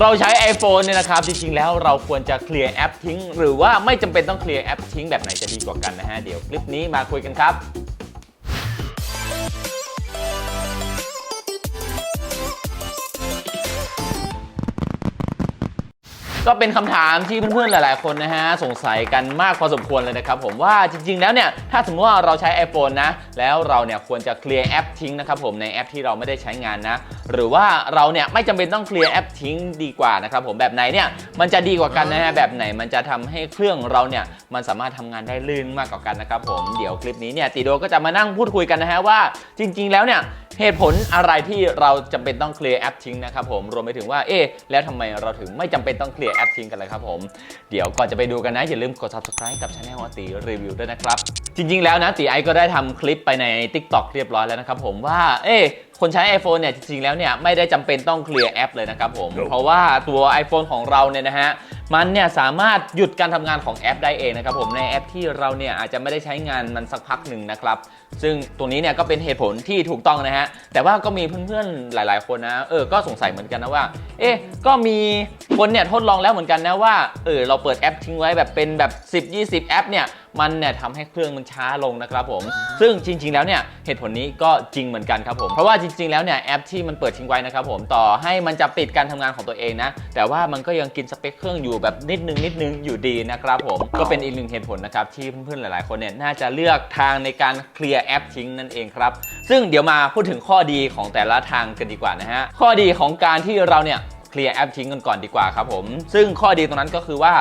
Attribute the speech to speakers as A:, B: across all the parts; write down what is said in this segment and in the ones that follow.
A: เราใช้ iPhone เนี่ยนะครับ จริงๆ แล้วเราควรจะเคลียร์แอปทิ้ง หรือว่าไม่จำเป็นต้องเคลียร์แอปทิ้งแบบไหนจะดีกว่ากันนะฮะ เดี๋ยวคลิปนี้มาคุยกันครับ ก็เป็นคำถามที่เพื่อนๆ หลายๆ คนนะฮะสงสัยกันมากพอสมควรเลยนะครับผมว่าจริงๆ แล้วเนี่ยถ้าสมมติว่าเราใช้ iPhone นะ แล้วเราเนี่ยควรจะเคลียร์แอปทิ้งนะครับผมในแอปที่เราไม่ได้ใช้งานนะ หรือว่าเราเนี่ยไม่จำเป็นต้องเคลียร์แอปทิ้งดีกว่านะครับผมแบบไหนเนี่ยมันจะดีกว่ากันนะฮะแบบไหนมันจะทำให้เครื่องเราเนี่ยมันสามารถทำงานได้ลื่นมากกว่ากันนะครับผมเดี๋ยวคลิปนี้เนี่ยติโดก็จะมานั่งพูดคุยกันนะฮะว่าจริง ๆ แล้วเนี่ย เหตุผลอะไรที่เราจำเป็นต้องเคลียร์แอปทิ้งนะครับผมรวมไปถึงว่าเอ๊ะแล้วทำไมเราถึงไม่จำเป็นต้องเคลียร์แอปทิ้งกันเลยครับผมเดี๋ยวก่อนจะไปดูกันนะอย่าลืมกด subscribe กับช anel อตีรีวิวด้วยนะครับ จริง ๆ แล้วนะตีไอก็ได้ทำคลิปไปใน TikTok เรียบร้อยแล้วนะครับผมว่า เอ๊ะคนใช้ iPhone เนี่ยจริง ๆ แล้วเนี่ยไม่ได้จำเป็นต้องเคลียร์แอปเลยนะครับผม เพราะว่าตัว iPhone ของเราเนี่ยนะฮะมันเนี่ยสามารถหยุดการทำงานของแอปได้เองนะครับผมในแอปที่เราเนี่ยอาจจะไม่ได้ใช้งานมันสักพักหนึ่งนะครับ ซึ่งตรงนี้เนี่ยก็เป็นเหตุผลที่ถูกต้องนะฮะแต่ว่าก็มีเพื่อนๆหลาย ๆ คนนะเออก็สงสัยเหมือนกันนะว่า เอ๊ะก็มีคนเนี่ยทดลองแล้วเหมือนกันนะว่าเออเราเปิดแอปทิ้งไว้แบบเป็นแบบ 10-20 แอปเนี่ย มันเนี่ยทำให้เครื่องมันช้าลงนะครับผม ซึ่งจริง ๆ แล้วเนี่ยเหตุผลนี้ก็จริงเหมือนกันครับผม เพราะว่าจริง ๆ แล้วเนี่ยแอปที่มันเปิดทิ้งไว้นะครับผมต่อให้มันจะปิดการทำงานของตัวเองนะ แต่ว่ามันก็ยังกินสเปคเครื่องอยู่แบบนิดนึงนิดนึงอยู่ดีนะครับผม ก็เป็นอีกหนึ่งเหตุผลนะครับที่เพื่อนๆหลาย ๆ คนเนี่ยน่าจะเลือกทางในการเคลียร์แอปทิ้งนั่นเองครับ ซึ่งเดี๋ยวมาพูดถึงข้อดีของแต่ละทางกันดีกว่านะฮะ ข้อดีของการที่เราเนี่ยเคลียร์แอปทิ้งกันก่อนดีกว่าครับผม ซึ่งข้อดีตรงนั้นก็คือว่า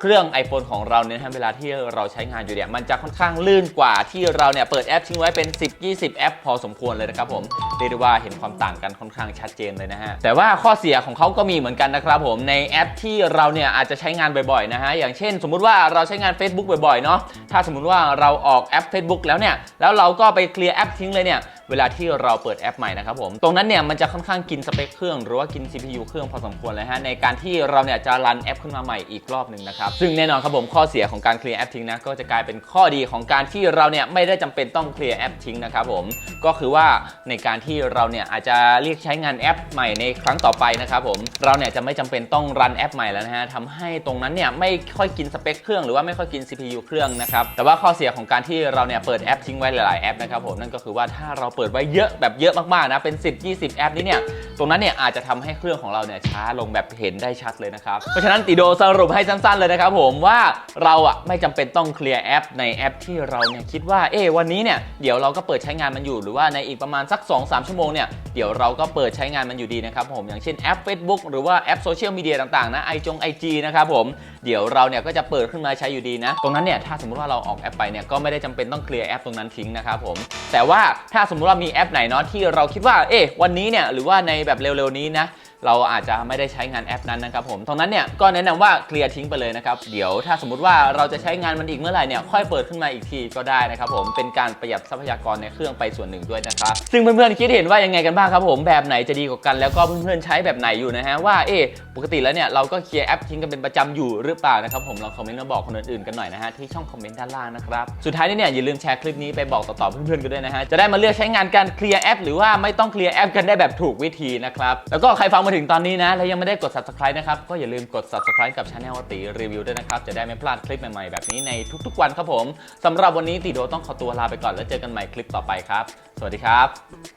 A: เครื่อง iPhone ของเราเนี่ยนะฮะเวลาที่เราใช้งานอยู่เนี่ยมันจะค่อนข้างลื่นกว่าที่เราเนี่ยเปิดแอปทิ้งไว้เป็น 10-20 แอป พอสมควรเลยนะครับผมเรียกได้ว่าเห็นความต่างกันค่อนข้างชัดเจนเลยนะฮะแต่ว่าข้อเสียของเขาก็มีเหมือนกันนะครับผมในแอปที่เราเนี่ยอาจจะใช้งานบ่อยๆนะฮะอย่างเช่น สมมุติว่าเราใช้งาน Facebook บ่อยๆเนาะถ้าสมมุติว่าเราออกแอป Facebook แล้วเนี่ยแล้วเราก็ไปเคลียร์แอปทิ้งเลยเนี่ยเวลาที่เราเปิดแอปใหม่นะครับผม ตรงนั้นเนี่ยมันจะค่อนข้างกินสเปคเครื่องหรือว่ากิน CPU เครื่องพอสมควรเลยฮะในการที่เราเนี่ยจะรันแอปขึ้นมาใหม่อีกรอบหนึ่งนะครับซึ่งแน่นอนครับผมข้อเสียของการเคลียร์แอปทิ้งนะก็จะกลายเป็นข้อดีของการที่เราเนี่ยไม่ได้จำเป็นต้องเคลียร์แอปทิ้งนะครับผมก็คือว่าในการที่เราเนี่ยอาจจะเรียกใช้งานแอปใหม่ในครั้งต่อไปนะครับผมเราเนี่ยจะไม่จำเป็นต้องรันแอปใหม่แล้วนะฮะทำให้ตรงนั้นเนี่ยไม่ค่อยกินสเปคเครื่องหรือว่าไม่ค่อยกิน CPU เครื่องนะครับแต่ว่าข้อเสียของการที่เราเนี่ยเปิดแอปทิ้งไว้หลายๆแอปนะครับผมนั่นก็คือว่าถ้าเราเปิดไว้เยอะแบบเยอะมากๆนะเป็น 10 20 แอปนี้เนี่ยตรงนั้นเนี่ยอาจจะทำให้เครื่องของเราเนี่ยช้าลงแบบเห็นได้ชัดเลยนะครับเพราะฉะนั้นติโดสรุปให้สั้นๆเลยนะครับผมว่าเราอะไม่จำเป็นต้องเคลียร์แอปในแอปที่เราเนี่ยคิดว่าเอ๊วันนี้เนี่ยเดี๋ยวเราก็เปิดใช้งานมันอยู่หรือว่าในอีกประมาณสัก 2-3 ชั่วโมงเนี่ยเดี๋ยวเราก็เปิดใช้งานมันอยู่ดีนะครับผมอย่างเช่นแอป Facebook หรือว่าแอปโซเชียลมีเดียต่างๆนะไอจงไอจีนะครับผมเดี๋ยวเราเนี่ยก็จะเปิดขึ้นมาใช้อยู่ดีนะ ตรงนั้นเนี่ยถ้าสมมติว่าเราออกแอปไปเนี่ยก็ไม่ได้จำเป็นต้องเคลียร์แอปตรงนั้นทิ้งนะครับผมแต่ว่าถ้าสมมติว่ามีแอปไหนเนาะที่เราคิดว่าเอ๊วันนี้เนี่ยหรือว่าในแบบเร็วๆนี้นะเราอาจจะไม่ได้ใช้งานแอปนั้นนะครับผมตรงนั้นเนี่ยก็แนะนำว่าเคลียร์ทิ้งไปเลยนะครับเดี๋ยวถ้าสมมติว่าเราจะใช้งานมันอีกเมื่อไหร่เนี่ยค่อยเปิดขึ้นมาอีกทีก็ได้นะครับผมเป็นการประหยัดทรัพยากรในเครื่องไปส่วนหนึ่งด้วยนะครับซึ่งเพื่อนๆคิดเห็นว่ายังไงกันบ้างครับผมแบบไหนจะดีกว่ากัน แล้วก็เพื่อนๆใช้แบบไหนอยู่นะฮะว่าเอ๊ปกติแล้วเนี่ยเราก็เคลียร์แอปทิ้งกันเป็นประจำอยู่หรือเปล่านะครับผมลองคอมเมนต์มาบอกคนอื่นๆกันหน่อยนะฮะที่ช่องคอมเมนต์ด้านล่างนะครับสุดท้ายนี้เนี่ยอย่าลืมแชร์คลิปนี้ไปบอกต่อๆเพื่อนๆกันด้วยนะฮะจะได้มาเลือกใช้งานการเคลียร์แอป หรือว่าไม่ต้องเคลียร์แอปกันได้แบบถูกวิธีนะครับแล้วก็ใครฟังมาถึงตอนนี้นะและยังไม่ได้กด subscribe นะครับ ก็อย่าลืมกด subscribe กับช anel ตีรีวิวด้วยนะครับ จะได้ไม่พลาดคลิปใหม่ๆ แบบนี้ในทุกๆวันครับผมสำหรับวันนี้ตีโดต้องขอตัวลาไปก่อนแล้วเจอกันใหม่คลิปต่อไปครับ สวัสดีครับ